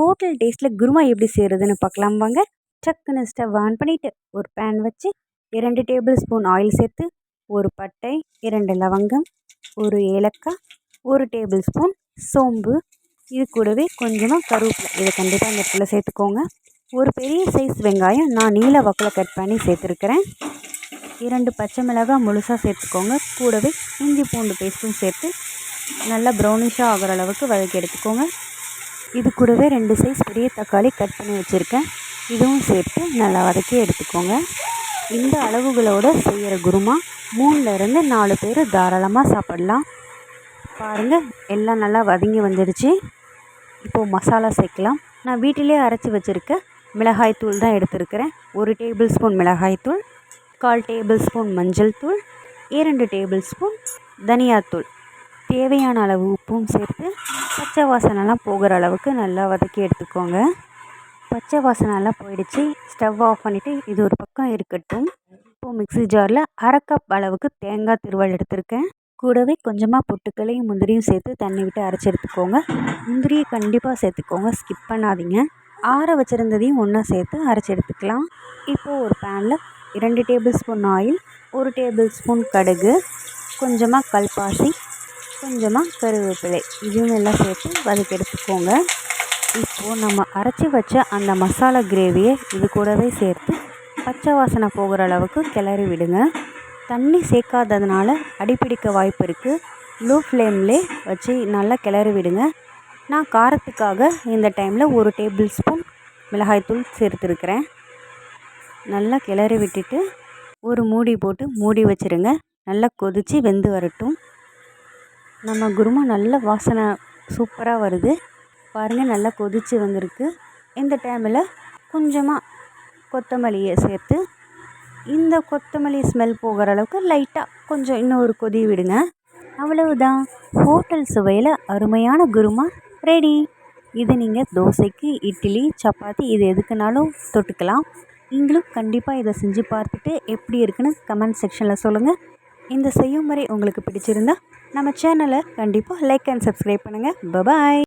Hotel டேஸ்ட்டில் குருமா எப்படி செய்கிறதுன்னு பார்க்கலாம் வாங்க. டக்குன்னு ஸ்டவ் ஆன் பண்ணிவிட்டு ஒரு பேன் வச்சு இரண்டு டேபிள் ஸ்பூன் ஆயில் சேர்த்து ஒரு பட்டை இரண்டு லவங்கம் ஒரு ஏலக்காய் ஒரு டேபிள் ஸ்பூன் சோம்பு. இது கூடவே கொஞ்சமாக கருவேப்பிலை. இதை கண்டிப்பாக இந்த இடத்துல சேர்த்துக்கோங்க. ஒரு பெரிய சைஸ் வெங்காயம் நான் நீல வக்கில் கட் பண்ணி சேர்த்துருக்கிறேன். இரண்டு பச்சை மிளகாய் முழுசாக சேர்த்துக்கோங்க. கூடவே இஞ்சி பூண்டு பேஸ்ட்டும் சேர்த்து நல்லா ப்ரௌனிஷாக ஆகிற அளவுக்கு வதக்கி எடுத்துக்கோங்க. இது கூடவே ரெண்டு சைஸ் பெரிய தக்காளி கட் பண்ணி வச்சுருக்கேன். இதுவும் சேர்த்து நல்லா வதக்கி எடுத்துக்கோங்க. இந்த அளவுகளோடு செய்கிற குருமா மூணுலேருந்து நாலு பேர் தாராளமாக சாப்பிட்லாம். பாருங்கள் எல்லாம் நல்லா வதங்கி வந்துடுச்சு. இப்போது மசாலா சேர்க்கலாம். நான் வீட்டிலே அரைச்சி வச்சுருக்க மிளகாய் தூள் தான் எடுத்துருக்கிறேன். ஒரு டேபிள் ஸ்பூன் மிளகாய் தூள் கால் டேபிள் ஸ்பூன் மஞ்சள் தூள் இரண்டு டேபிள் ஸ்பூன் தனியாத்தூள் தேவையான அளவு உப்பும் சேர்த்து பச்சை வாசனைலாம் போகிற அளவுக்கு நல்லா வதக்கி எடுத்துக்கோங்க. பச்சை வாசனைலாம் போயிடுச்சு. ஸ்டவ் ஆஃப் பண்ணிவிட்டு இது ஒரு பக்கம் இருக்கட்டும். இப்போது மிக்ஸி ஜாரில் அரை கப் அளவுக்கு தேங்காய் திருவல் எடுத்திருக்கேன். கூடவே கொஞ்சமாக பொட்டுக்களையும் முந்திரியும் சேர்த்து தண்ணி விட்டு அரைச்சி எடுத்துக்கோங்க. முந்திரியை கண்டிப்பாக சேர்த்துக்கோங்க. ஸ்கிப் பண்ணாதீங்க. ஆற வச்சுருந்ததையும் ஒன்றா சேர்த்து அரைச்சி எடுத்துக்கலாம். இப்போது ஒரு பேனில் இரண்டு டேபிள் ஸ்பூன் ஆயில் ஒரு டேபிள் ஸ்பூன் கடுகு கொஞ்சமாக கல்பாசி கொஞ்சமாக கருவேப்பிலை. இதுவும் எல்லாம் சேர்த்து வதக்கி எடுத்துக்கோங்க. இப்போது நம்ம அரைச்சி வச்ச அந்த மசாலா கிரேவியை இது கூடவே சேர்த்து பச்சை வாசனை போகிற அளவுக்கு கிளறி விடுங்க. தண்ணி சேர்க்காததுனால அடிப்பிடிக்க வாய்ப்பு இருக்குது லோ ஃப்ளேம்லே வச்சு நல்லா கிளறி விடுங்க. நான் காரத்துக்காக இந்த டைமில் ஒரு டேபிள் ஸ்பூன் மிளகாய்த்தூள் சேர்த்துருக்கிறேன். நல்லா கிளறி விட்டுட்டு ஒரு மூடி போட்டு மூடி வச்சுருங்க. நல்லா கொதித்து வெந்து வரட்டும். நம்ம குருமா நல்ல வாசனை சூப்பராக வருது. பாருங்கள் நல்லா கொதித்து வந்திருக்கு. இந்த டைமில் கொஞ்சமாக கொத்தமல்லியை சேர்த்து இந்த கொத்தமல்லி ஸ்மெல் போகிற அளவுக்கு லைட்டாக கொஞ்சம் இன்னும் ஒரு கொதி விடுங்க. அவ்வளவுதான். ஹோட்டல் சுவையில் அருமையான குருமா ரெடி இது நீங்கள் தோசைக்கு இட்லி சப்பாத்தி இது எதுக்குனாலும் தொட்டுக்கலாம். நீங்களும் கண்டிப்பாக இதை செஞ்சு பார்த்துட்டு எப்படி இருக்குன்னு கமெண்ட் செக்ஷனில் சொல்லுங்கள் இந்த செய்யும் முறை உங்களுக்கு பிடிச்சிருந்தா நம்ம சேனலை கண்டிப்பாக லைக் அண்ட் சப்ஸ்கிரைப் பண்ணுங்கள் பபாய்